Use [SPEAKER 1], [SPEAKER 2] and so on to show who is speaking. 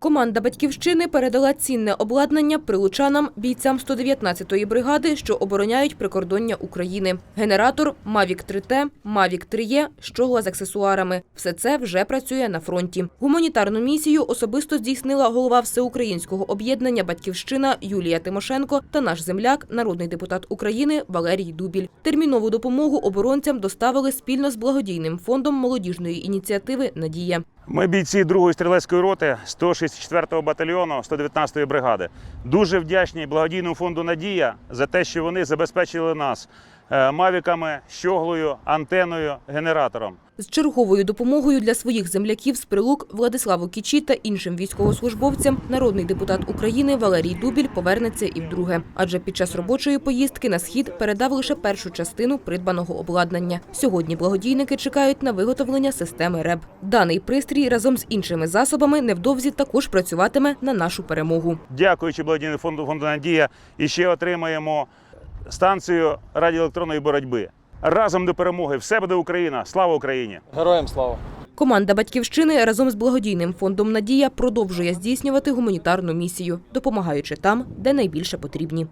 [SPEAKER 1] Команда батьківщини передала цінне обладнання прилучанам бійцям 119-ї бригади, що обороняють прикордоння України. Генератор Mavic 3T, Mavic 3E, щогла з аксесуарами. Все це вже працює на фронті. Гуманітарну місію особисто здійснила голова всеукраїнського об'єднання Батьківщина Юлія Тимошенко та наш земляк, народний депутат України Валерій Дубіль. Термінову допомогу оборонцям доставили спільно з благодійним фондом молодіжної ініціативи Надія.
[SPEAKER 2] Ми бійці 2-ї стрілецької роти 164-го батальйону 119-ї бригади. Дуже вдячні благодійному фонду Надія за те, що вони забезпечили нас мавіками, щоглою, антеною, генератором.
[SPEAKER 1] З черговою допомогою для своїх земляків з прилук Владиславу Кічі та іншим військовослужбовцям народний депутат України Валерій Дубіль повернеться і вдруге. Адже під час робочої поїздки на схід передав лише першу частину придбаного обладнання. Сьогодні благодійники чекають на виготовлення системи РЕБ. Даний пристрій разом з іншими засобами невдовзі також працюватиме на нашу перемогу.
[SPEAKER 2] Дякуючи благодійному фонду фонду Надія, і ще отримаємо станцію радіоелектронної боротьби. Разом до перемоги! Все буде Україна! Слава Україні!
[SPEAKER 3] Героям слава!
[SPEAKER 1] Команда батьківщини разом з благодійним фондом Надія продовжує здійснювати гуманітарну місію, допомагаючи там, де найбільше потрібні.